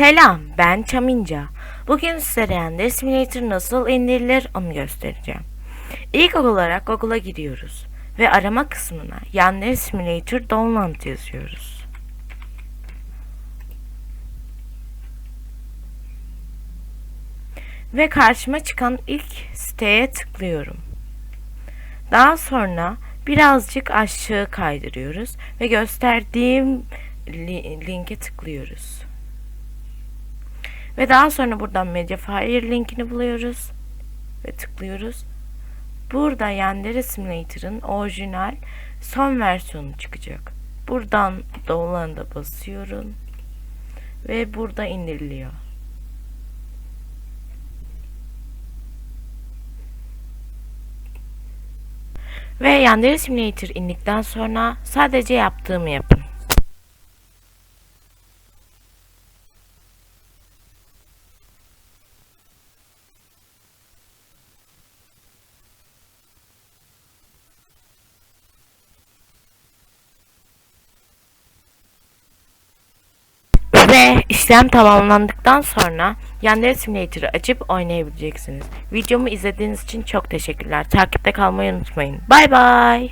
Selam, ben Çaminca. Bugün size Render Simulator nasıl indirilir onu göstereceğim. İlk olarak Google'a giriyoruz ve arama kısmına Render Simulator Download yazıyoruz. Ve karşıma çıkan ilk siteye tıklıyorum. Daha sonra birazcık aşağı kaydırıyoruz ve gösterdiğim li- linke tıklıyoruz. Ve daha sonra buradan Mediafire linkini buluyoruz ve tıklıyoruz. Burada Yandere Simulator'ın orijinal son versiyonu çıkacak. Buradan download'a basıyorum ve burada indiriliyor. Ve Yandere Simulator indikten sonra sadece yaptığımı yapın. Ve işlem tamamlandıktan sonra Yandere Simulator'ı açıp oynayabileceksiniz. Videomu izlediğiniz için çok teşekkürler. Takipte kalmayı unutmayın. Bay bay.